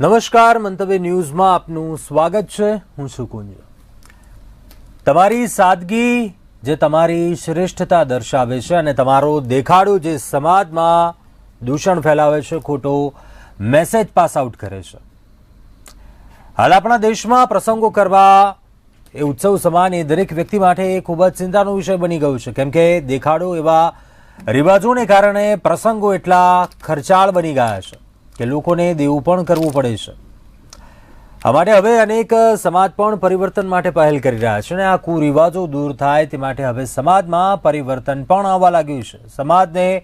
નમસ્કાર, મંતવ્ય ન્યૂઝમાં આપનું સ્વાગત છે. હું છું કુંજ તમારી સાદગી જે તમારી શ્રેષ્ઠતા દર્શાવે છે અને તમારો દેખાડો જે સમાજમાં દૂષણ ફેલાવે છે, ખોટો મેસેજ પાસ આઉટ કરે છે. હાલ આપણા દેશમાં પ્રસંગો કરવા એ ઉત્સવ સમાન એ દરેક વ્યક્તિ માટે એ ખૂબ જ ચિંતાનો વિષય બની ગયો છે. કેમ કે દેખાડો એવા રિવાજોને કારણે પ્રસંગો એટલા ખર્ચાળ બની ગયા છે. કે લોકોને દેવું પણ કરવું પડે છે. આ માટે હવે અનેક સમાજ પણ પરિવર્તન માટે પહેલ કરી રહ્યા છે અને આ કુરિવાજો દૂર થાય તે માટે હવે સમાજમાં પરિવર્તન પણ આવવા લાગ્યું છે. સમાજને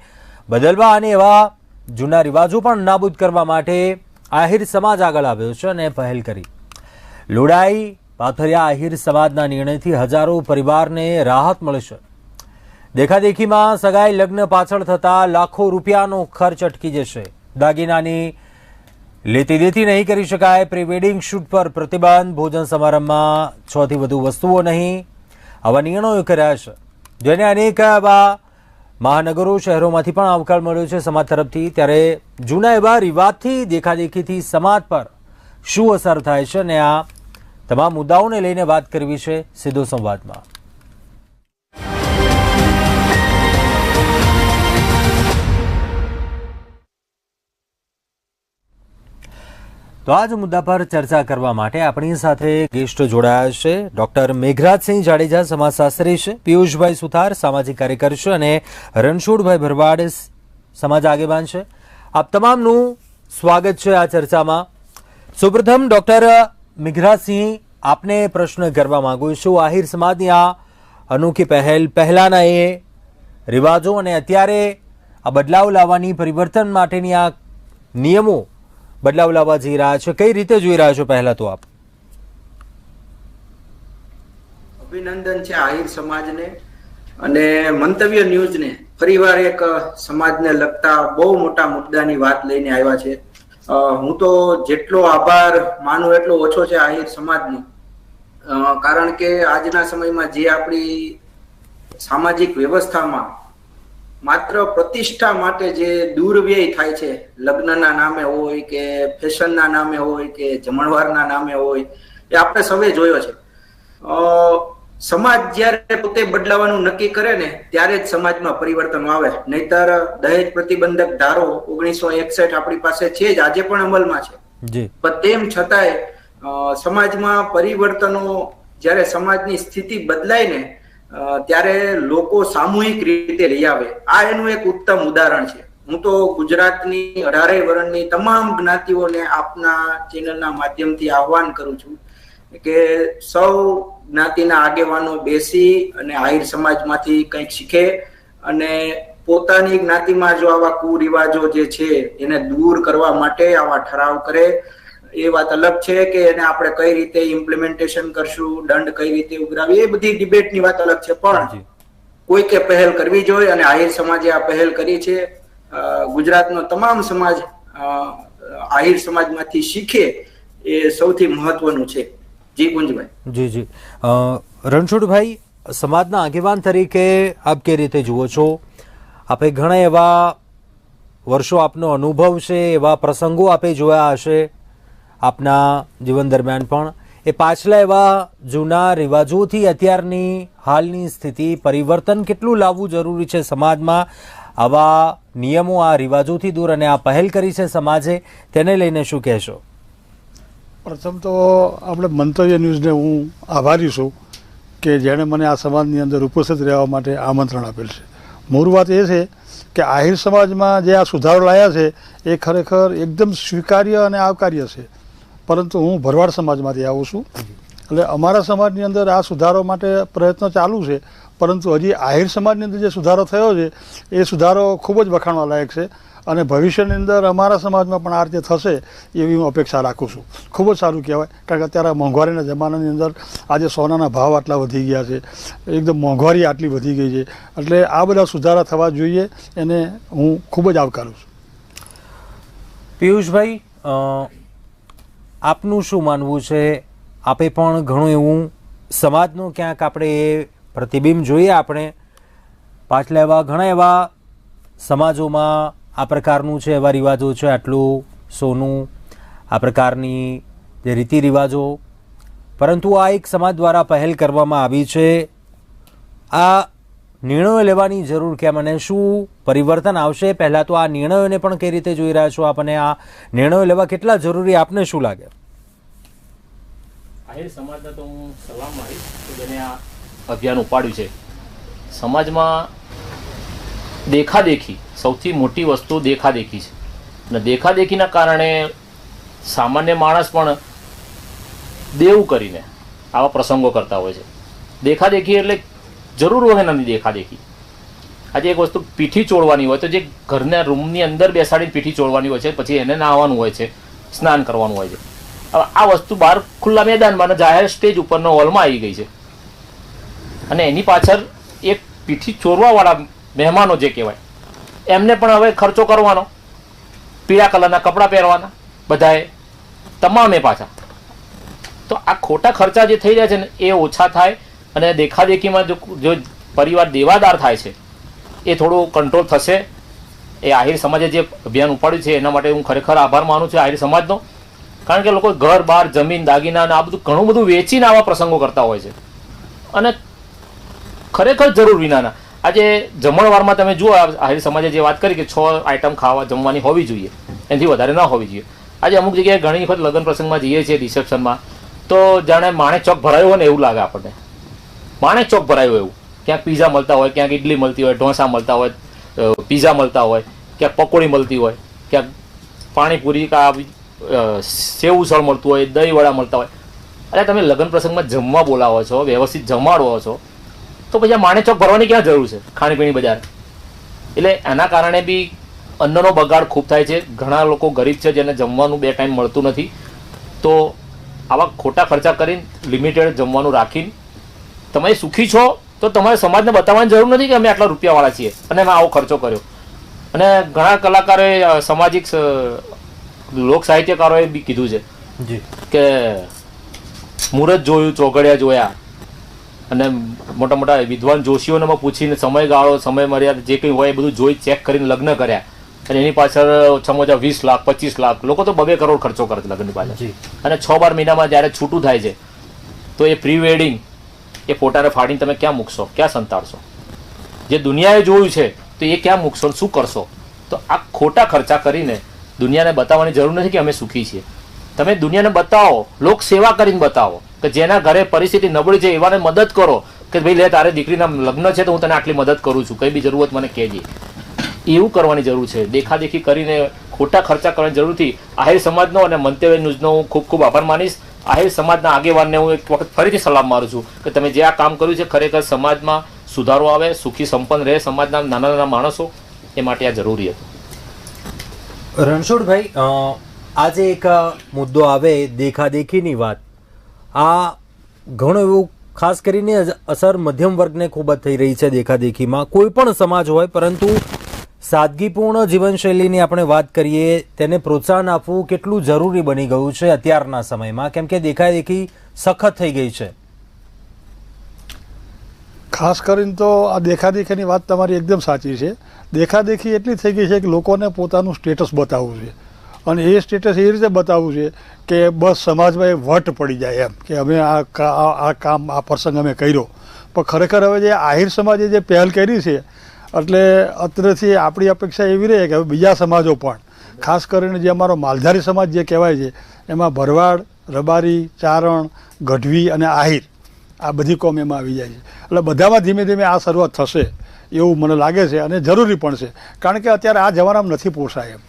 બદલવા અને એવા જૂના રિવાજો પણ નાબૂદ કરવા માટે આહિર સમાજ આગળ આવ્યો છે અને પહેલ કરી. લોડાઈ, પાથરિયા આહિર સમાજના નિર્ણયથી હજારો પરિવારને રાહત મળશે દેખાદેખીમાં સગાઈ લગ્ન પાછળ થતા લાખો રૂપિયાનો ખર્ચ અટકી જશે. દાગીનાની લેતી દેતી નહીં કરી શકાય. પ્રી વેડિંગ શૂટ પર પ્રતિબંધ. ભોજન સમારંભમાં છ થી વધુ વસ્તુઓ નહીં. આવા નિર્ણયો કર્યા છે. જેને અનેક આવા મહાનગરો, શહેરોમાંથી પણ આવકાર મળ્યો છે સમાજ તરફથી. ત્યારે જૂના એવા રિવાજથી, દેખાદેખીથી સમાજ પર શું અસર થાય છે? અને આ તમામ મુદ્દાઓને લઈને વાત કરવી છે સીધો સંવાદમાં. તો આ જ મુદ્દા પર ચર્ચા કરવા માટે આપણી સાથે ગેસ્ટ જોડાયા છે. ડોક્ટર મેઘરાજસિંહ જાડેજા, સમાજશાસ્ત્રી છે, પિયુષભાઈ સુથાર, સામાજિક કાર્યકર છે અને રણછોડભાઈ ભરવાડ સમાજ આગેવાન છે. આપ તમામનું સ્વાગત છે આ ચર્ચામાં. સૌપ્રથમ, ડોક્ટર મેઘરાજસિંહ, આપને પ્રશ્ન કરવા માંગુ છું. આહિર સમાજની આ અનોખી પહેલ પહેલાંના એ રિવાજો અને અત્યારે આ બદલાવ લાવવાની પરિવર્તન માટેની આ નિયમો બદલાવ લાવવા જઈ રહ્યા છો? કઈ રીતે જોઈ રહ્યા છો પહેલા તો આપ? અભિનંદન છે આહિર સમાજને અને મંતવ્ય ન્યૂઝને. ફરીવાર એક સમાજને લગતા બહુ મોટા મુદ્દાની વાત લઈને આવ્યા છે. હું તો જેટલો આભાર માનું એટલો ઓછો છે આહિર સમાજનો. કારણ કે આજના સમયમાં જે આપણી સામાજિક વ્યવસ્થામાં માત્ર પ્રતિષ્ઠા માટે જે દુર્વ્યય થાય છે લગ્નના નામે હોય કે ફેશનના નામે હોય કે જમણવારના નામે હોય એ આપણે સૌએ જોયો છે. અ, સમાજ જ્યારે પોતે બદલાવાનું નક્કી કરે ને ત્યારે જ સમાજમાં પરિવર્તન આવે. નહીતર દહેજ પ્રતિબંધક ધારો ઓગણીસો એકસઠ આપણી પાસે છે જ આજે પણ અમલમાં છે. પણ તેમ છતાંય સમાજમાં પરિવર્તનો જ્યારે સમાજની સ્થિતિ બદલાય ને ત્યારે લોકો સામૂહિક રીતે લઈ આવે. આ એનું એક ઉત્તમ ઉદાહરણ છે. હું તો ગુજરાતની અઢારેય વર્ણની તમામ જ્ઞાતિઓને આપના ચેનલના માધ્યમથી આહવાન કરું છું કે સૌ જ્ઞાતિના આગેવાનો બેસી અને આહિર સમાજમાંથી કંઈક શીખે અને પોતાની જ્ઞાતિમાં જો આવા કુરિવાજો જે છે એને દૂર કરવા માટે આવા ઠરાવ કરે એ વાત અલગ છે કે એને આપણે કઈ રીતે ઇમ્પ્લિમેન્ટેશન કરશું દંડ કઈ રીતે ઉઘરાવી એ બધી ડિબેટની વાત અલગ છે. પણ કોઈકે પહેલ કરવી જોઈએ અને આહિર સમાજે આ પહેલ કરી છે. ગુજરાતનો તમામ સમાજ આહિર સમાજમાંથી શીખે એ સૌથી મહત્વનું છે. જી કુંજભાઈ જી જી. રણછોડભાઈ સમાજના આગેવાન તરીકે આપ કે રીતે જુઓ છો? આપે ઘણા એવા વર્ષો આપનો અનુભવ છે એવા પ્રસંગો આપે જોયા હશે. આપના જીવન દરમિયાન પણ. એ પાછલા એવા જૂના રિવાજોથી અત્યારની હાલની સ્થિતિ, પરિવર્તન કેટલું લાવવું જરૂરી છે સમાજમાં? આવા નિયમો, આ રિવાજોથી દૂર અને આ પહેલ કરી છે સમાજે, તેને લઈને શું કહેશો? પ્રથમ તો આપણે મંતવ્ય ન્યૂઝને હું આભારી છું કે જેણે મને આ સમાજની અંદર ઉપસ્થિત રહેવા માટે આમંત્રણ આપેલ છે. મૂળ વાત એ છે કે આહિર સમાજમાં જે આ સુધારો લાયા છે, એ ખરેખર એકદમ સ્વીકાર્ય અને આવકાર્ય છે. પરંતુ હું ભરવાડ સમાજમાંથી આવું છું. એટલે અમારા સમાજની અંદર આ સુધારો માટે પ્રયત્ન ચાલુ છે. પરંતુ હજી આહિર સમાજની અંદર જે સુધારો થયો છે, એ સુધારો ખૂબ જ વખાણવા લાયક છે. અને ભવિષ્યની અંદર અમારા સમાજમાં પણ આ રીતે થશે એવી હું અપેક્ષા રાખું છું. ખૂબ જ સારું કહેવાય. કારણ કે અત્યારે મોંઘવારીના જમાનાની અંદર આજે સોનાના ભાવ આટલા વધી ગયા છે. એકદમ મોંઘવારી આટલી વધી ગઈ છે. એટલે આ બધા સુધારા થવા જોઈએ એને હું ખૂબ જ આવકારું છું. પિયુષભાઈ આપનું શું માનવું છે? આપે પણ ઘણું એવું સમાજનું ક્યાંક આપણે એ પ્રતિબિંબ જોઈએ આપણે. પાછલા એવા ઘણા એવા સમાજોમાં આ પ્રકારનું છે, એવા રિવાજો છે, આટલું સોનું, આ પ્રકારની જે રીતિ રિવાજો. પરંતુ આ એક સમાજ દ્વારા પહેલ કરવામાં આવી છે. આ નિર્ણયો લેવાની જરૂર કેમ અને શું પરિવર્તન આવશે? પહેલાં તો આ નિર્ણયોને પણ કઈ રીતે જોઈ રહ્યા છો આપણને આ નિર્ણયો લેવા કેટલા જરૂરી? આપને શું લાગે? આહિર, સમાજને તો હું સલામ મારીશ જેને આ અભિયાન ઉપાડ્યું છે. સમાજમાં દેખાદેખી, સૌથી મોટી વસ્તુ દેખાદેખી છે. અને દેખાદેખીના કારણે સામાન્ય માણસ પણ દેવું કરીને આવા પ્રસંગો કરતા હોય છે. દેખાદેખી એટલે જરૂર વગરની દેખાદેખી આજે એક વસ્તુ પીઠી ચોળવાની હોય તો જે ઘરના રૂમની અંદર બેસાડીને પીઠી ચોળવાની હોય છે, પછી એને નાહવાનું હોય છે, સ્નાન કરવાનું હોય છે. હવે આ વસ્તુ બહાર ખુલ્લા મેદાનમાં જાહેર સ્ટેજ ઉપરનો હોલમાં આવી ગઈ છે. અને એની પાછળ એક પીઠી ચોરવાવાળા મહેમાનો જે કહેવાય, એમને પણ હવે ખર્ચો કરવાનો, પીળા કલરના કપડાં પહેરવાના, બધાએ, તમામે પાછા. તો આ ખોટા ખર્ચા જે થઈ રહ્યા છે ને, એ ઓછા થાય અને દેખાદેખીમાં જો જો પરિવાર દેવાદાર થાય છે, એ થોડું કંટ્રોલ થશે. એ આહિર સમાજે જે અભિયાન ઉપાડ્યું છે, એના માટે હું ખરેખર આભાર માનું છું આહિર સમાજનો. કારણ કે લોકો ઘર બહાર જમીન, દાગીના આ બધું ઘણું બધું વેચીને આવા પ્રસંગો કરતા હોય છે. અને ખરેખર જરૂર વિનાના. આજે જમણવારમાં તમે જુઓ આહિર સમાજે જે વાત કરી કે છ આઈટમ ખાવા જમવાની હોવી જોઈએ. એનાથી વધારે ના હોવી જોઈએ. આજે અમુક જગ્યાએ ઘણી વખત લગ્ન પ્રસંગમાં જઈએ છીએ રિસેપ્શનમાં તો જાણે માણે ચોક ભરાયો હોય ને એવું લાગે આપણને. માણેક ચોક ભરાયું એવું. ક્યાંક પીઝા મળતા હોય, ક્યાંક ઇડલી મળતી હોય, ઢોસા મળતા હોય પીઝા મળતા હોય, ક્યાંક પકોડી મળતી હોય, ક્યાંક પાણીપુરી કા સેવ ઉસળ મળતું હોય દહીં વડા મળતા હોય. અરે, તમે લગ્ન પ્રસંગમાં જમવા બોલાવો છો, વ્યવસ્થિત જમાડવો છો, તો પછી આ માણેક ચોક ભરવાની ક્યાં જરૂર છે, ખાણીપીણી બજાર? એટલે એના કારણે બી અન્નનો બગાડ ખૂબ થાય છે. ઘણા લોકો ગરીબ છે જેને જમવાનું બે ટાઈમ મળતું નથી. તો આવા ખોટા ખર્ચા કરીને લિમિટેડ જમવાનું રાખીને તમે સુખી છો તો તમારે સમાજને બતાવવાની જરૂર નથી કે અમે આટલા રૂપિયાવાળા છીએ. અને આવો ખર્ચો કર્યો. અને ઘણા કલાકારોએ સામાજિક લોક સાહિત્યકારોએ બી કીધું છે કે મુહૂર્ત જોયું ચોઘડિયા જોયા. અને મોટા મોટા વિદ્વાન જોશીઓને પૂછીને સમયગાળો સમય મર્યાદા જે કંઈ હોય એ બધું જોઈ ચેક કરીને લગ્ન કર્યા. અને એની પાછળ ઓછામાં ઓછા વીસ લાખ પચીસ લાખ લોકો તો બબે કરોડ ખર્ચો કરે છે લગ્નની પાછળ. અને છ બાર મહિનામાં જ્યારે છૂટું થાય છે તો એ પ્રી વેડિંગ એ ફોટાને ફાડીને તમે ક્યાં મૂકશો? ક્યાં સંતાડશો? જે દુનિયાએ જોયું છે, તો એ ક્યાં મૂકશો શું કરશો? તો આ ખોટા ખર્ચા કરીને દુનિયાને બતાવવાની જરૂર નથી કે અમે સુખી છીએ. તમે દુનિયાને બતાવો, લોક સેવા કરીને બતાવો કે જેના ઘરે પરિસ્થિતિ નબળી છે, એવાને મદદ કરો કે ભાઈ લે, તારે દીકરીના લગ્ન છે, તો હું તને આટલી મદદ કરું છું. કઈ બી જરૂરત મને કહેજે. એવું કરવાની જરૂર છે. દેખાદેખી કરીને ખોટા ખર્ચા કરવાની જરૂરથી આહિર સમાજનો અને મંતવ્ય ન્યૂઝનો હું ખૂબ ખૂબ આભાર માનીશ. આહિર સમાજના આગેવાનને હું એક વખત ફરીથી સલામ મારું છું કે તમે જે આ કામ કર્યું છે ખરેખર સમાજમાં સુધારો આવે, સુખી સંપન્ન રહે સમાજના નાના નાના માણસો, એ માટે આ જરૂરી હતું. રણછોડભાઈ આજે એક મુદ્દો આવે દેખાદેખીની વાત. આ ઘણું એવું ખાસ કરીને અસર મધ્યમ વર્ગને ખૂબ જ થઈ રહી છે દેખાદેખીમાં. કોઈ પણ સમાજ હોય, પરંતુ સાદગીપૂર્ણ જીવનશૈલીની આપણે વાત કરીએ, તેને પ્રોત્સાહન આપવું કેટલું જરૂરી બની ગયું છે અત્યારના સમયમાં? કેમ કે દેખાદેખી સખત થઈ ગઈ છે. ખાસ કરીને તો આ દેખાદેખીની વાત તમારી એકદમ સાચી છે. દેખાદેખી એટલી થઈ ગઈ છે કે લોકોને પોતાનું સ્ટેટસ બતાવવું છે. અને એ સ્ટેટસ એ રીતે બતાવવું છે કે બસ સમાજમાં એ વટ પડી જાય એમ, કે અમે આ કામ, આ પ્રસંગ અમે કર્યો. પણ ખરેખર હવે જે આહિર સમાજે જે પહેલ કરી છે એટલે અત્રેથી આપણી અપેક્ષા એવી રહે કે હવે બીજા સમાજો પણ, ખાસ કરીને જે અમારો માલધારી સમાજ જે કહેવાય છે, એમાં ભરવાડ, રબારી, ચારણ, ગઢવી અને આહિર, આ બધી કોમ એમાં આવી જાય છે. એટલે બધામાં ધીમે ધીમે આ શરૂઆત થશે એવું મને લાગે છે અને જરૂરી પણ છે. કારણ કે અત્યારે આ જમાનામાં નથી પોસાય એમ.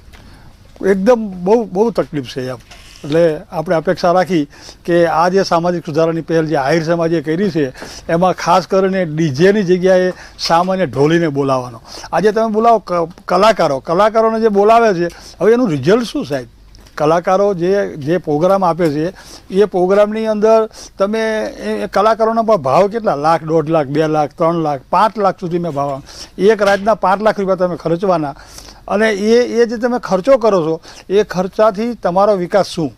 એકદમ બહુ બહુ તકલીફ છે એમ. એટલે આપણે અપેક્ષા રાખી કે આ જે સામાજિક સુધારાની પહેલ જે આહિર સમાજે કરી છે, એમાં ખાસ કરીને ડીજેની જગ્યાએ સામાન્ય ઢોલીને બોલાવવાનો. આજે તમે બોલાવો કલાકારો. કલાકારોને જે બોલાવે છે, હવે એનું રિઝલ્ટ શું સાહેબ? કલાકારો જે જે પ્રોગ્રામ આપે છે, એ પ્રોગ્રામની અંદર તમે એ કલાકારોના પણ ભાવ કેટલા? લાખ, દોઢ લાખ, બે લાખ, ત્રણ લાખ, પાંચ લાખ સુધી મેં ભાવ એક રાતના પાંચ લાખ રૂપિયા તમે ખર્ચવાના. અને એ એ જે તમે ખર્ચો કરો છો એ ખર્ચાથી તમારો વિકાસ શું?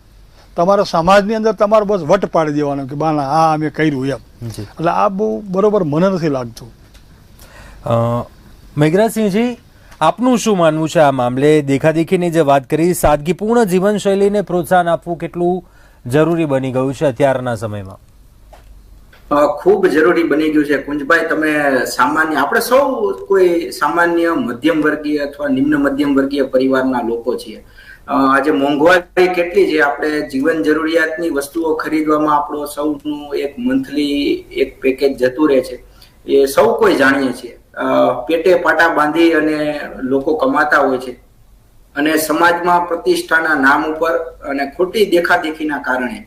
તમારા સમાજની અંદર તમારો બસ વટ પાડી દેવાનો કે બાના આ અમે કર્યું એમ. એટલે આ બહુ બરોબર મને નથી લાગતું. મેઘરાજસિંહજી આપનું શું માનવું છે આ મામલે? દેખાદેખીની જે વાત કરી સાદગીપૂર્ણ જીવનશૈલીને પ્રોત્સાહન આપવું કેટલું જરૂરી બની ગયું છે અત્યારના સમયમાં? ખૂબ જરૂરી બની ગયું છે. કુંજભાઈ, તમે સામાન્ય, આપણે સૌ કોઈ સામાન્ય મધ્યમ વર્ગીય અથવા નિમ્ન મધ્યમ વર્ગીય પરિવારના લોકો છીએ. આજે મોંઘવારી કેટલી છે? આપણે જીવન જરૂરિયાતની વસ્તુઓ ખરીદવામાં આપણો સૌનું એક મંથલી એક પેકેજ જતું રહે છે. એ સૌ કોઈ જાણીએ છીએ. પેટે પાટા બાંધી અને લોકો કમાતા હોય છે. અને સમાજમાં પ્રતિષ્ઠાના નામ ઉપર અને ખોટી દેખાદેખીના કારણે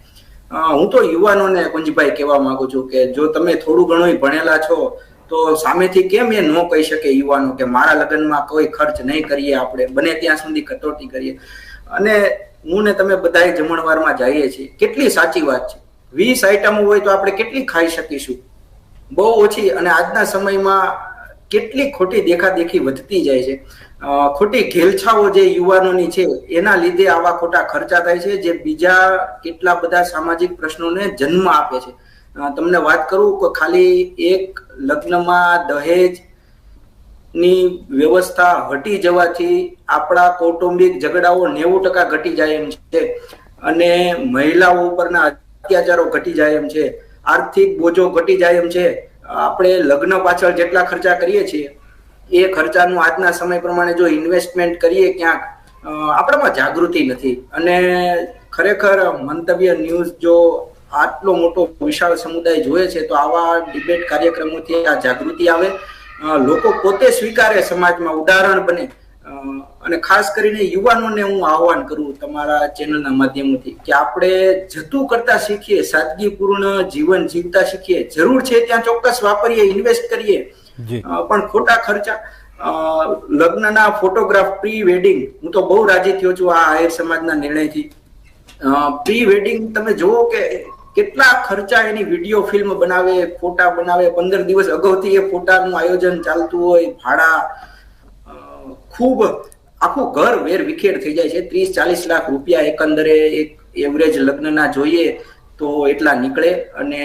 હું તો યુવાનોને કુંજભાઈ કહેવા માંગુ છું કે જો તમે થોડું ઘણું ભણેલા છો, તો સામેથી કેમ એ ન કહી શકે યુવાનો કે મારા લગ્નમાં કોઈ ખર્ચ નહીં કરીએ આપણે, બને ત્યાં સુધી કટોતી કરીએ. અને હું ને તમે બધાએ જમણવારમાં જઈએ છીએ. કેટલી સાચી વાત છે. વીસ આઈટમો હોય તો આપણે કેટલી ખાઈ શકીશું? બહુ ઓછી. અને આજના સમયમાં કેટલી ખોટી દેખાદેખી વધતી જાય છે. ખોટી ઘેલછાઓ જે યુવાનોની છે, એના લીધે આવા ખોટા ખર્ચા થાય છે, જે બીજા કેટલા બધા સામાજિક પ્રશ્નોને જન્મ આપે છે. તમને વાત કરું કે ખાલી એક લગ્નમાં દહેજની વ્યવસ્થા હટી જવાથી આપણા કૌટુંબિક ઝઘડાઓ નેવું ટકા ઘટી જાય એમ છે અને મહિલાઓ ઉપરના અત્યાચારો ઘટી જાય એમ છે. આર્થિક બોજો ઘટી જાય એમ છે. આપણે લગ્ન પાછળ જેટલા ખર્ચા કરીએ છીએ, એ ખર્ચાનું આજના સમય પ્રમાણે જો ઇન્વેસ્ટમેન્ટ કરીએ ક્યાંક આપણામાં જાગૃતિ નથી. અને ખરેખર મંતવ્ય ન્યૂઝ જો આટલો મોટો વિશાળ સમુદાય જોવે છે, તો આવા ડિબેટ કાર્યક્રમોથી આ જાગૃતિ આવે. લોકો પોતે સ્વીકારે સમાજમાં ઉદાહરણ બને. અને ખાસ કરીને યુવાનોને હું આહવાન કરું તમારા ચેનલના માધ્યમોથી કે આપણે જતું કરતા શીખીએ સાદગીપૂર્ણ જીવન જીવતા શીખીએ. જરૂર છે ત્યાં ચોક્કસ વાપરીએ ઇન્વેસ્ટ કરીએ. પણ ખોટા ખર્ચા લગ્નના ફોટોગ્રાફ પ્રી વેડિંગ હું તો બહુ રાજી થયો છું આ આહિર સમાજના નિર્ણયથી. પ્રી વેડિંગ તમે જુઓ કે કેટલા ખર્ચા એની વીડિયો ફિલ્મ બનાવે ફોટા બનાવે પંદર દિવસ અગાઉથી એ ફોટાનું આયોજન ચાલતું હોય ભાડા ખૂબ આખું ઘર વેર વિખેર થઈ જાય છે. ત્રીસ, ચાલીસ લાખ રૂપિયા એકંદરે એક એવરેજ લગ્નના જોઈએ તો એટલા નીકળે અને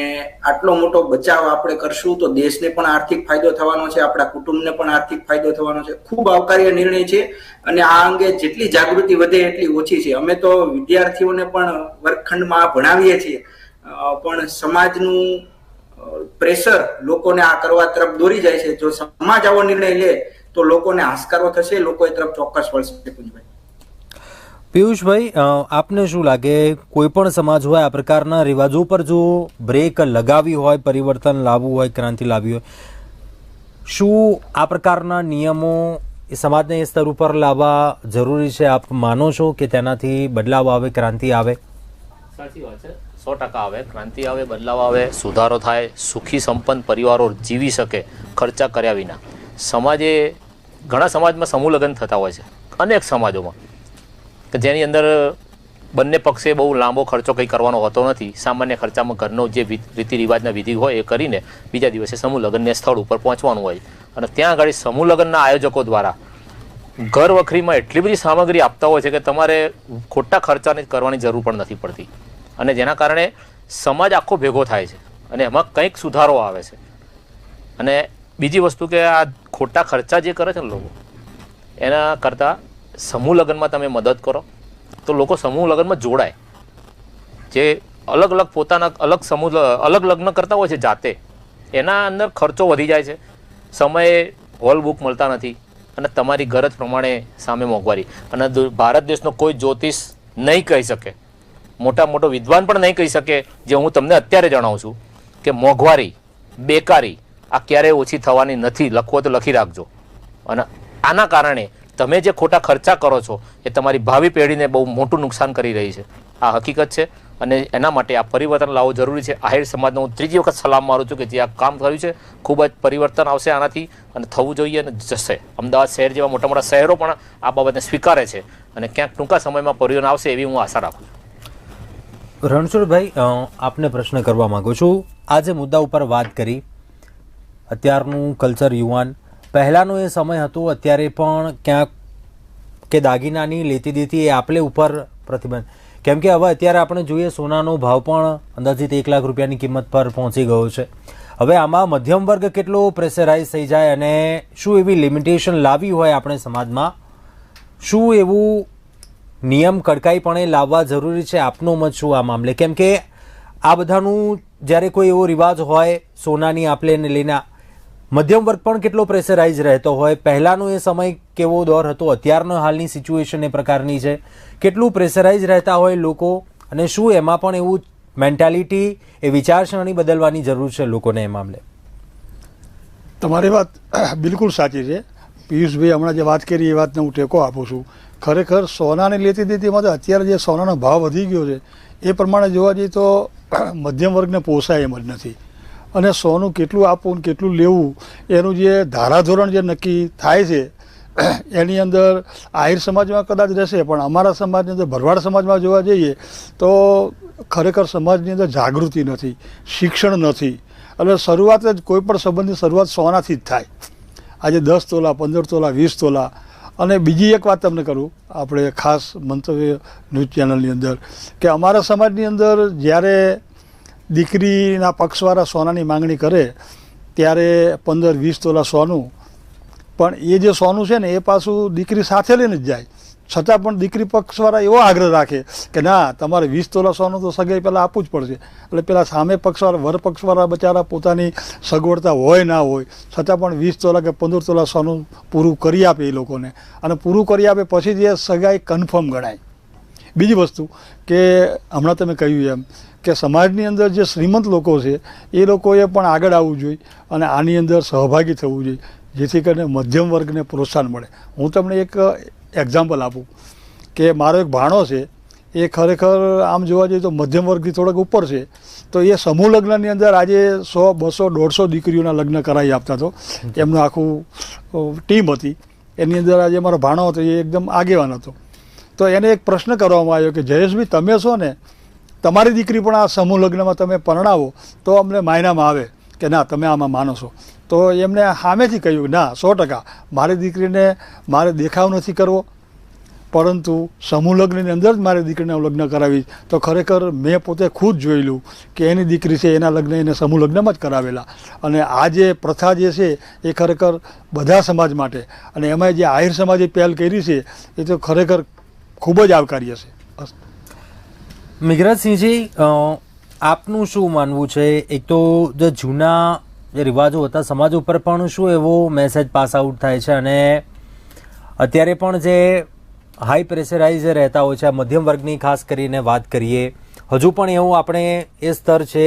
આટલો મોટો બચાવ આપણે કરશું તો દેશને પણ આર્થિક ફાયદો થવાનો છે, આપણા કુટુંબને પણ આર્થિક ફાયદો થવાનો છે. ખૂબ આવકાર્ય નિર્ણય છે અને આ અંગે જેટલી જાગૃતિ વધે એટલી ઓછી છે. અમે તો વિદ્યાર્થીઓને પણ વર્ગખંડમાં ભણાવીએ છીએ. પણ સમાજનું પ્રેશર લોકોને આ કરવા તરફ દોરી જાય છે. જો સમાજ આવો નિર્ણય લે તો લોકોને હાશકારો થશે લોકો એ તરફ ચોક્કસ વળશે. પૂંજભાઈ પિયુષભાઈ આપને શું લાગે? કોઈ પણ સમાજ હોય આ પ્રકારના રિવાજો પર જો બ્રેક લગાવી હોય પરિવર્તન લાવવું હોય ક્રાંતિ લાવવી હોય શું આ પ્રકારના નિયમો એ સમાજને એ સ્તર ઉપર લાવવા જરૂરી છે? આપ માનો છો કે તેનાથી બદલાવ આવે ક્રાંતિ આવે? સાચી વાત છે. સો ટકા આવે. ક્રાંતિ આવે બદલાવ આવે સુધારો થાય સુખી સંપન્ન પરિવારો જીવી શકે ખર્ચા કર્યા વિના. સમાજે ઘણા સમાજમાં સમૂહ લગ્ન થતા હોય છે. અનેક સમાજોમાં. કે જેની અંદર બંને પક્ષે બહુ લાંબો ખર્ચો કંઈ કરવાનો હોતો નથી. સામાન્ય ખર્ચામાં ઘરનો જે રીતિ રિવાજના વિધિ હોય એ કરીને બીજા દિવસે સમૂહ લગ્નને સ્થળ ઉપર પહોંચવાનું હોય અને ત્યાં આગળ સમૂહ લગ્નના આયોજકો દ્વારા ઘર વખરીમાં એટલી બધી સામગ્રી આપતા હોય છે કે તમારે ખોટા ખર્ચાની કરવાની જરૂર પણ નથી પડતી. અને જેના કારણે સમાજ આખો ભેગો થાય છે. અને એમાં કંઈક સુધારો આવે છે. અને બીજી વસ્તુ કે આ ખોટા ખર્ચા જે કરે છે ને લોકો, એના કરતાં સમૂહ લગ્નમાં તમે મદદ કરો. તો લોકો સમૂહ લગ્નમાં જોડાય. જે અલગ અલગ પોતાના અલગ સમૂહ અલગ લગ્ન કરતા હોય છે જાતે, એના અંદર ખર્ચો વધી જાય છે. સમયે હોલ બુક મળતા નથી અને તમારી ગરજ પ્રમાણે સામે મોંઘવારી. અને ભારત દેશનો કોઈ જ્યોતિષ નહીં કહી શકે. મોટા મોટો વિદ્વાન પણ નહીં કહી શકે, જે હું તમને અત્યારે જણાવું છું, કે મોંઘવારી, બેકારી આ ક્યારેય ઓછી થવાની નથી. લખવો તો લખી રાખજો. અને આના કારણે તમે જે ખોટા ખર્ચા કરો છો, એ તમારી ભાવિ પેઢીને બહુ મોટું નુકસાન કરી રહી છે. આ હકીકત છે. અને એના માટે આ પરિવર્તન લાવવું જરૂરી છે. આહિર સમાજને હું ત્રીજી વખત સલામ મારું છું કે જે આ કામ કર્યું છે, ખૂબ જ પરિવર્તન આવશે આનાથી અને થવું જોઈએ અને જશે. અમદાવાદ શહેર જેવા મોટા મોટા શહેરો પણ આ બાબતને સ્વીકારે છે. અને ક્યાંક ટૂંકા સમયમાં પરિવર્તન આવશે એવી હું આશા રાખું છું. રણછોડભાઈ આપને પ્રશ્ન કરવા માગું છું. આ જે મુદ્દા ઉપર વાત કરી. અત્યારનું કલ્ચર યુવાન. પહેલાંનો એ સમય હતો, અત્યારે પણ ક્યાંક કે દાગીનાની લેતી દેતી એ આપલે ઉપર પ્રતિબંધ. કેમ કે હવે અત્યારે આપણે જોઈએ સોનાનો ભાવ પણ અંદાજિત એક લાખ રૂપિયાની કિંમત પર પહોંચી ગયો છે. હવે આમાં મધ્યમ વર્ગ કેટલો પ્રેશરાઇઝ થઈ જાય અને શું એવી લિમિટેશન લાવી હોય આપણે સમાજમાં? શું એવું નિયમ કડકાઈપણે લાવવા જરૂરી છે? આપનો મત શું આ મામલે? કેમ કે આ બધાનું જ્યારે કોઈ એવો રિવાજ હોય સોનાની આપલેને લઈને મધ્યમ વર્ગ પણ કેટલો પ્રેશરાઇઝ રહેતો હોય? પહેલાંનો એ સમય કેવો દોર હતો? અત્યારનો હાલની સિચ્યુએશન એ પ્રકારની છે. કેટલું પ્રેશરાઇઝ રહેતા હોય લોકો? અને શું એમાં પણ એવું મેન્ટાલિટી એ વિચારસરણી બદલવાની જરૂર છે લોકોને એ મામલે? તમારી વાત બિલકુલ સાચી છે. પિયુષભાઈ, હમણાં જે વાત કરી એ વાતને હું ટેકો આપું છું. ખરેખર સોનાને લેતી દેતીમાં તો અત્યારે જે સોનાનો ભાવ વધી ગયો છે, એ પ્રમાણે જોવા જઈએ તો મધ્યમ વર્ગને પોસાય એમ જ નથી. અને સોનું કેટલું આપવું કેટલું લેવું, એનું જે ધારાધોરણ જે નક્કી થાય છે, એની અંદર આહિર સમાજમાં કદાચ રહેશે, પણ અમારા સમાજની અંદર ભરવાડ સમાજમાં જોવા જઈએ, તો ખરેખર સમાજની અંદર જાગૃતિ નથી, શિક્ષણ નથી. એટલે શરૂઆત જ કોઈ પણ સંબંધની શરૂઆત સોનાથી જ થાય. આજે દસ તોલા, પંદર તોલા, વીસ તોલા. અને બીજી એક વાત તમને કરું, આપણે ખાસ મંતવ્ય ન્યૂઝ ચેનલની અંદર, કે અમારા સમાજની અંદર જ્યારે દીકરીના પક્ષવાળા સોનાની માંગણી કરે ત્યારે પંદર વીસ તોલા સોનું. પણ એ જે સોનું છે ને, એ પાછું દીકરી સાથે લઈને જ જાય. છતાં પણ દીકરી પક્ષવાળા એવો આગ્રહ રાખે કે ના, તમારે વીસ તોલા સોનું તો સગાઈ પહેલાં આપવું જ પડશે. એટલે પેલા સામે પક્ષવાળા, વર પક્ષવાળા બચારા પોતાની સગવડતા હોય ના હોય. છતાં પણ વીસ તોલા કે પંદર તોલા સોનું પૂરું કરી આપે એ લોકોને. અને પૂરું કરી આપે પછી જે સગાઈ કન્ફર્મ ગણાય. બીજી વસ્તુ કે હમણાં તમે કહ્યું એમ કે સમાજની અંદર જે શ્રીમંત લોકો છે, એ લોકોએ પણ આગળ આવવું જોઈએ અને આની અંદર સહભાગી થવું જોઈએ, જેથી કરીને મધ્યમ વર્ગને પ્રોત્સાહન મળે. હું તમને એક એક્ઝામ્પલ આપું કે મારો એક ભાણો છે, એ ખરેખર આમ જોવા જઈએ તો મધ્યમ વર્ગથી થોડોક ઉપર છે, તો એ સમૂહ લગ્નની અંદર આજે સો, બસો, દોઢસો દીકરીઓના લગ્ન કરાવી આપતા હતો. એમનું આખું ટીમ હતી. એની અંદર આજે મારો ભાણો હતો, એ એકદમ આગેવાન હતો. તો એને એક પ્રશ્ન કરવામાં આવ્યો કે, જયેશભાઈ, તમે છો ને તમારી દીકરી પણ આ સમૂહ લગ્નમાં તમે પરણાવો તો અમને માયનામાં આવે કે ના, તમે આમાં માનો છો. તો એમને સામેથી કહ્યું, ના, સો ટકા. મારી દીકરીને મારે દેખાવ નથી કરવો. પરંતુ સમૂહ લગ્નની અંદર જ મારી દીકરીને લગ્ન કરાવી તો ખરેખર મેં પોતે ખુદ જોયેલું કે એની દીકરી છે, એના લગ્ન એને સમૂહ લગ્નમાં જ કરાવેલા. અને આ જે પ્રથા જે છે, એ ખરેખર બધા સમાજ માટે. અને એમાં જે આહિર સમાજે પહેલ કરી છે, એ તો ખરેખર ખૂબ જ આવકાર્ય છે મિગરાજસિંહજી આપનું શું માનવું છે? એક તો જે જૂના જે રિવાજો હતા સમાજ ઉપર પણ શું એવો મેસેજ પાસ આઉટ થાય છે અને અત્યારે પણ જે હાઈ પ્રેશરાઇઝ રહેતા હોય છે મધ્યમ વર્ગની ખાસ કરીને વાત કરીએ, હજુ પણ એવું આપણે એ સ્તર છે,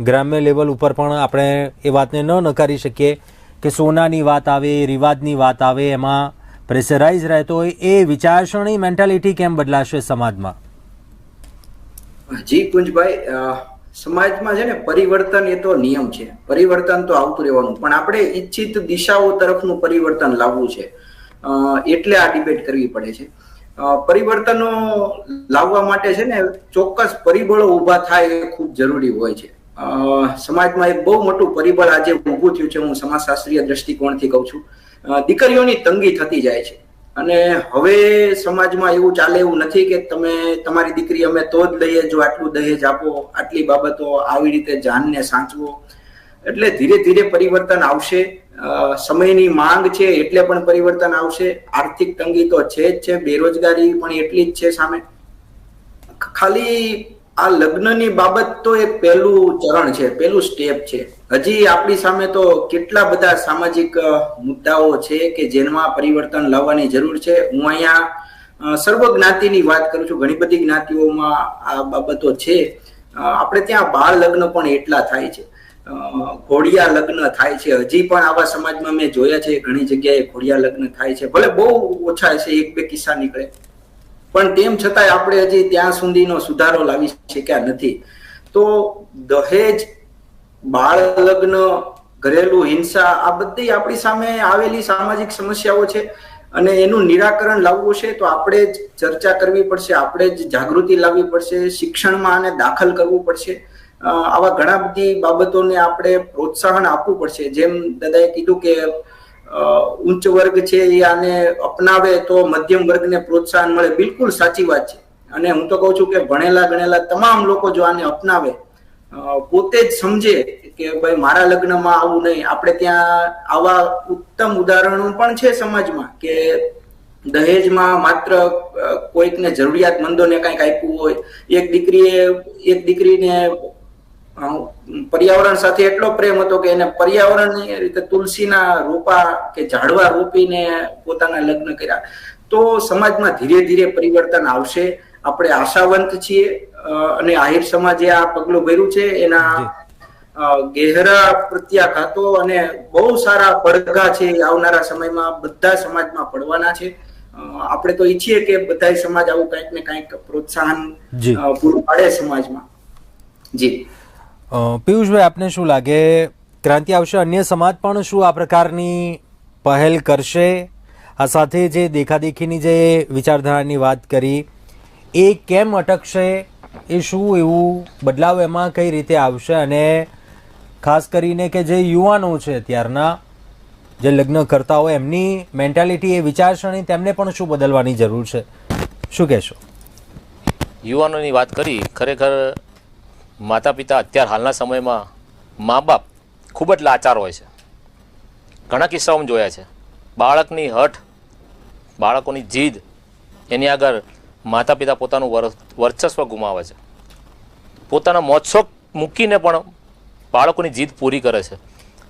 ગ્રામ્ય લેવલ ઉપર પણ આપણે એ વાતને ન નકારી શકીએ કે સોનાની વાત આવે, રિવાજની વાત આવે, એમાં પ્રેશરાઇઝ રહેતો હોય, એ વિચારસરણી મેન્ટાલિટી કેમ બદલાશે સમાજમાં? જી કુંજભાઈ સમાજમાં છે ને પરિવર્તન એ તો નિયમ છે. પરિવર્તન તો આવતું રહેવાનું. પણ આપણે ઈચ્છિત દિશાઓ તરફનું પરિવર્તન લાવવું છે. એટલે આ ડિબેટ કરવી પડે છે. પરિવર્તનો લાવવા માટે છે ને ચોક્કસ પરિબળો ઊભા થાય એ ખૂબ જરૂરી હોય છે. સમાજમાં એક બહુ મોટું પરિબળ આજે ઊભું થયું છે. હું સમાજશાસ્ત્રીય દ્રષ્ટિકોણથી કહું છું. દીકરીઓની તંગી થતી જાય છે. અને હવે સમાજમાં એવું ચાલે એવું નથી કે તમે તમારી દીકરી અમે તો જ લઈએ જો આટલું દહેજ આપો, આટલી બાબતો આવી રીતે જાનને સાચવો. એટલે ધીરે ધીરે પરિવર્તન આવશે. સમયની માંગ છે એટલે પણ પરિવર્તન આવશે. આર્થિક તંગી તો છે જ છે, બેરોજગારી પણ એટલી જ છે સામે. ખાલી આ લગ્નની બાબત તો એક પહેલું ચરણ છે, પહેલું સ્ટેપ છે. હજી આપણી સામે તો કેટલા બધા સામાજિક મુદ્દાઓ છે કે જેમાં પરિવર્તન લાવવાની જરૂર છે. હું અહીંયા સર્વ જ્ઞાતિની વાત કરું છું. ઘણી બધી જ્ઞાતિઓમાં આ બાબતો છે. આપણે ત્યાં બાળ લગ્ન પણ એટલા થાય છે. ઘોડિયા લગ્ન થાય છે. હજી પણ આવા સમાજમાં મેં જોયા છે, ઘણી જગ્યાએ ઘોડિયા લગ્ન થાય છે. ભલે બહુ ઓછા છે, એક બે કિસ્સા નીકળે. પણ તેમ છતાંય આપણે હજી ત્યાં સુધીનો સુધારો લાવી શક્યા નથી. તો દહેજ બાળ લગ્ન ઘરેલું હિંસા, આ બધી આપણી સામે આવેલી સામાજિક સમસ્યાઓ છે અને એનું નિરાકરણ લાવવું છે તો આપણે જ ચર્ચા કરવી પડશે, આપણે જ જાગૃતિ લાવવી પડશે, શિક્ષણમાં આને દાખલ કરવું પડશે. આવા ઘણા બધી બાબતોને આપણે પ્રોત્સાહન આપવું પડશે. જેમ દાદાએ કીધું કે ઉચ્ચ વર્ગ છે એ આને અપનાવે તો મધ્યમ વર્ગને પ્રોત્સાહન મળે. બિલકુલ સાચી વાત છે. અને હું તો કહું છું કે ભણેલા ગણેલા તમામ લોકો જો આને અપનાવે પોતે જ સમજે કે ભાઈ મારા લગ્નમાં આવું નહીં. આપણે ત્યાં આવા ઉત્તમ ઉદાહરણો પણ છે સમાજમાં કે દહેજમાં માત્ર કોઈકને જરૂરિયાતમંદોને કંઈક આપ્યું હોય. એક દીકરીએ, એક દીકરીને પર્યાવરણ સાથે એટલો પ્રેમ હતો કે એને પર્યાવરણની રીતે તુલસીના રોપા કે ઝાડવા રોપીને પોતાના લગ્ન કર્યા. તો સમાજમાં ધીરે ધીરે પરિવર્તન આવશે. આપણે આશાવંત છીએ અને આહિર સમાજે આ પગલું ભર્યું છે. એના ગહેરા પ્રત્યાઘાતો અને બહુ સારા પડઘા છે આવનારા સમયમાં બધા સમાજમાં પડવાના છે. આપણે તો ઈચ્છીએ કે બધા સમાજ આવું કંઈક ને કંઈક પ્રોત્સાહન પૂરું પાડે સમાજમાં. જી. પિયુષભાઈ, આપને શું લાગે? ક્રાંતિ આવશે, અન્ય સમાજ પણ શું આ પ્રકારની પહેલ કરશે? આ સાથે જે દેખાદેખીની જે વિચારધારાની વાત કરી, એ કેમ અટકશે? એ શું એવું બદલાવ એમાં કઈ રીતે આવશે? અને ખાસ કરીને કે જે યુવાનો છે અત્યારના, જે લગ્ન કરતા હોય, એમની મેન્ટાલિટી, એ વિચારસરણી તેમને પણ શું બદલવાની જરૂર છે? શું કહેશો? યુવાનોની વાત કરી, ખરેખર માતા પિતા અત્યાર હાલના સમયમાં મા બાપ ખૂબ જ લાચાર હોય છે. ઘણા કિસ્સાઓમાં જોયા છે. બાળકની હઠ, બાળકોની જીદ, એની આગળ માતા પિતા પોતાનું વર્ચસ્વ ગુમાવે છે. પોતાના મોત્સોક મૂકીને પણ બાળકોની જીદ પૂરી કરે છે.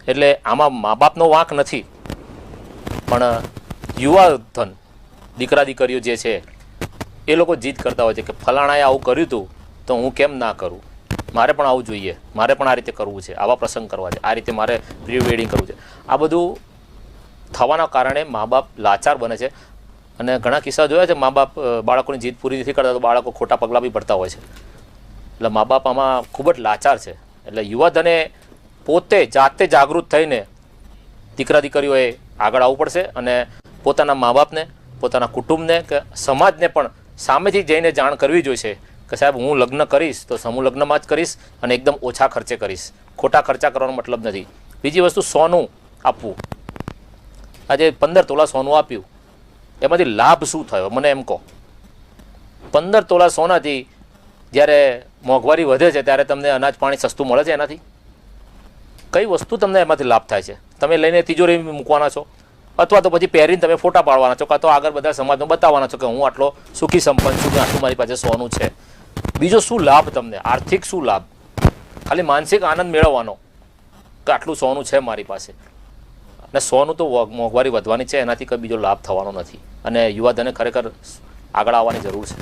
એટલે આમાં મા બાપનો વાંક નથી. પણ યુવા ધન દીકરા દીકરીઓ જે છે, એ લોકો જીદ કરતા હોય છે કે ફલાણાએ આવું કર્યું હતું તો હું કેમ ના કરું? મારે પણ આવું જોઈએ. મારે પણ આ રીતે કરવું છે. આવા પ્રસંગ કરવા છે. આ રીતે મારે પ્રી વેડિંગ કરવું છે. આ બધું થવાના કારણે મા બાપ લાચાર બને છે. અને ઘણા કિસ્સા જોયા છે મા બાપ બાળકોની જીદ પૂરી નથી કરતા તો બાળકો ખોટા પગલાં બી ભરતા હોય છે. એટલે મા બાપ આમાં ખૂબ જ લાચાર છે. એટલે યુવાધને પોતે જાતે જાગૃત થઈને દીકરા દીકરીઓએ આગળ આવવું પડશે અને પોતાના મા બાપને પોતાના કુટુંબને કે સમાજને પણ સામેથી જઈને જાણ કરવી જોઈશે. કે સાહેબ, હું લગ્ન કરીશ તો સમૂહ લગ્નમાં જ કરીશ અને એકદમ ઓછા ખર્ચે કરીશ. ખોટા ખર્ચા કરવાનો મતલબ નથી. બીજી વસ્તુ સોનું આપવું. આજે પંદર તોલા સોનું આપ્યું. એમાંથી લાભ શું થયો? મને એમ કહો. પંદર તોલા સોનાથી જ્યારે મોંઘવારી વધે છે, ત્યારે તમને અનાજ પાણી સસ્તું મળે છે એનાથી? કઈ વસ્તુ તમને એમાંથી લાભ થાય છે? તમે લઈને તિજોરી મૂકવાના છો? અથવા તો પછી પહેરીને તમે ફોટા પાડવાના છો? કાં તો આગળ બધા સમાજમાં બતાવવાના છો કે હું આટલો સુખી સંપન્ન છું કે આટલું મારી પાસે સોનું છે? બીજો શું લાભ તમને? આર્થિક શું લાભ? ખાલી માનસિક આનંદ મેળવવાનો. કે આટલું સોનું છે મારી પાસે. અને સોનું તો મોંઘવારી વધવાની છે, એનાથી કંઈ બીજો લાભ થવાનો નથી. અને યુવાધને ખરેખર આગળ આવવાની જરૂર છે.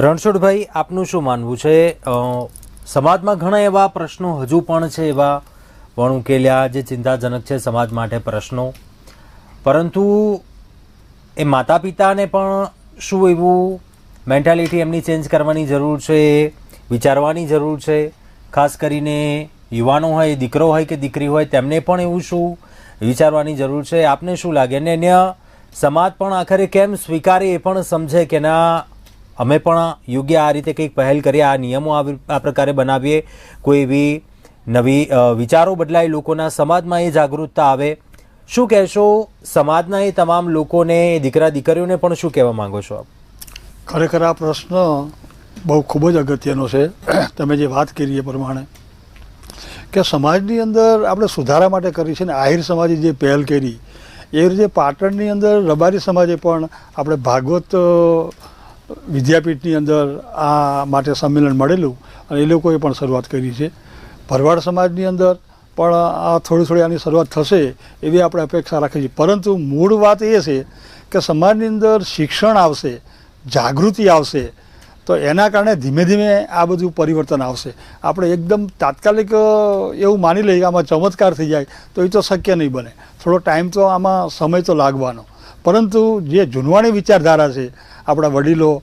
રણછોડભાઈ, આપનું શું માનવું છે? સમાજમાં ઘણા એવા પ્રશ્નો હજુ પણ છે એવા વણુકેલ્યા જે ચિંતાજનક છે સમાજ માટે પ્રશ્નો. પરંતુ એ માતા પિતાને પણ શું એવું મેન્ટાલિટી એમની ચેન્જ કરવાની જરૂર છે, વિચારવાની જરૂર છે. ખાસ કરીને યુવાનો હોય, દીકરો હોય કે દીકરી હોય, તેમને પણ એવું શું વિચારવાની જરૂર છે? આપને શું લાગે? અને અન્ય સમાજ પણ આખરે કેમ સ્વીકારે એ પણ સમજે કે ના, અમે પણ યોગ્ય આ રીતે કંઈક પહેલ કરીએ, આ નિયમો આ પ્રકારે બનાવીએ. કોઈ એવી નવી વિચારો બદલાય લોકોના સમાજમાં એ જાગૃતતા આવે. શું કહેશો? સમાજના એ તમામ લોકોને દીકરા દીકરીઓને પણ શું કહેવા માંગો છો આપ? ખરેખર આ પ્રશ્ન બહુ ખૂબ જ અગત્યનો છે. તમે જે વાત કરી એ પ્રમાણે કે સમાજની અંદર આપણે સુધારા માટે કરી છે ને, આહિર સમાજે જે પહેલ કરી, એ રીતે પાટણની અંદર રબારી સમાજે પણ આપણે ભાગવત વિદ્યાપીઠની અંદર આ માટે સંમેલન મળેલું અને એ લોકોએ પણ શરૂઆત કરી છે. ભરવાડ સમાજની અંદર પણ આ થોડી થોડી આની શરૂઆત થશે એવી આપણે અપેક્ષા રાખીએ છીએ પરંતુ મૂળ વાત એ છે કે સમાજની અંદર શિક્ષણ આવશે જાગૃતિ આવશે, તો એના કારણે ધીમે ધીમે આ બધું પરિવર્તન આવશે. આપણે એકદમ તાત્કાલિક એવું માની લઈએ કે આમાં ચમત્કાર થઈ જાય, તો એ તો શક્ય નહીં બને. થોડો ટાઈમ તો આમાં સમય તો લાગવાનો. પરંતુ જે જૂનવાણી વિચારધારા છે, આપણા વડીલો,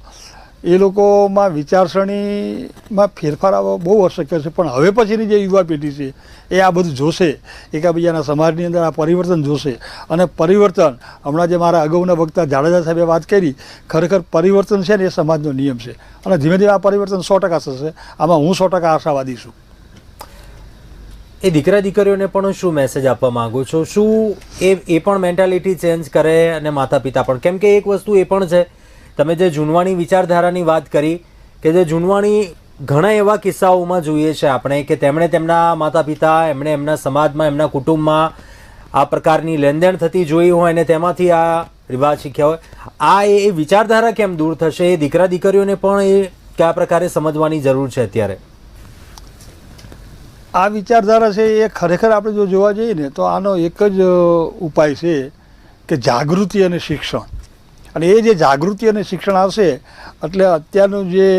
એ લોકોમાં વિચારસરણીમાં ફેરફાર આવવો બહુ અશક્ય છે. પણ હવે પછીની જે યુવા પેઢી છે એ આ બધું જોશે. એકાબીજાના સમાજની અંદર આ પરિવર્તન જોશે. અને પરિવર્તન, હમણાં જે મારા અગાઉના વક્તા જાડેજા સાહેબે વાત કરી, ખરેખર પરિવર્તન છે ને એ સમાજનો નિયમ છે. અને ધીમે ધીમે આ પરિવર્તન સો ટકા થશે. આમાં હું સો ટકા આશાવાદી છું. એ દીકરા દીકરીઓને પણ શું મેસેજ આપવા માંગુ છું? શું એ એ પણ મેન્ટાલિટી ચેન્જ કરે અને માતા પિતા પણ? કેમ કે એક વસ્તુ એ પણ છે. તમે જે જૂનવાણી વિચારધારાની વાત કરી કે જે જૂનવાણી ઘણા એવા કિસ્સાઓમાં જોઈએ છે આપણે કે તેમણે તેમના માતા પિતા એમણે એમના સમાજમાં, એમના કુટુંબમાં આ પ્રકારની લેનદેન થતી જોઈ હોય અને તેમાંથી આ રિવાજ શીખ્યા હોય. આ એ વિચારધારા કેમ દૂર થશે? એ દીકરા, દીકરીઓને પણ એ કયા પ્રકારે સમજવાની જરૂર છે અત્યારે? આ વિચારધારા છે એ ખરેખર આપણે જો જોવા જઈએ ને તો આનો એક જ ઉપાય છે કે જાગૃતિ અને શિક્ષણ. અને એ જે જાગૃતિ અને શિક્ષણ આવશે, એટલે અત્યારનું જે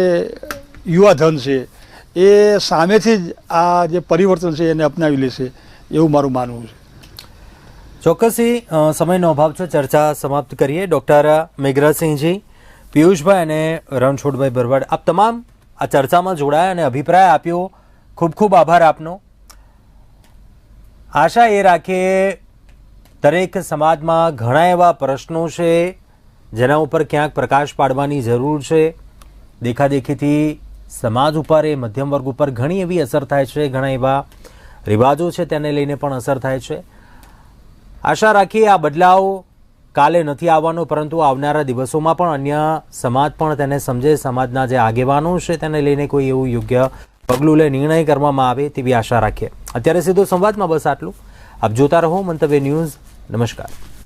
યુવાધન છે, એ સામેથી જ આ જે પરિવર્તન છે એને અપનાવી લેશે એવું મારું માનવું છે. ચોક્કસી સમયનો અભાવ છે, ચર્ચા સમાપ્ત કરીએ. ડૉક્ટર મેઘરાજસિંહજી, પિયુષભાઈ અને રણછોડભાઈ ભરવાડ, આપ તમામ આ ચર્ચામાં જોડાયા અને અભિપ્રાય આપ્યો. ખૂબ ખૂબ આભાર આપનો. આશા એ રાખીએ, દરેક સમાજમાં ઘણા એવા પ્રશ્નો છે, જેના ઉપર ક્યાંક પ્રકાશ પાડવાની જરૂર છે. દેખાદેખીથી સમાજ ઉપર એ મધ્યમ વર્ગ ઉપર ઘણી એવી અસર થાય છે, ઘણા એવા રિવાજો છે તેને લઈને પણ અસર થાય છે. આશા રાખીએ આ બદલાવ કાલે નથી આવવાનો, પરંતુ આવનારા દિવસોમાં પણ અન્ય સમાજ પણ તેને સમજે, સમાજના જે આગેવાનો છે તેને લઈને કોઈ એવું યોગ્ય પગલું લે, નિર્ણય કરવામાં આવે તેવી આશા રાખીએ. અત્યારે સીધો સંવાદમાં બસ આટલું. આપ જોતા રહો મંતવ્ય ન્યૂઝ. નમસ્કાર.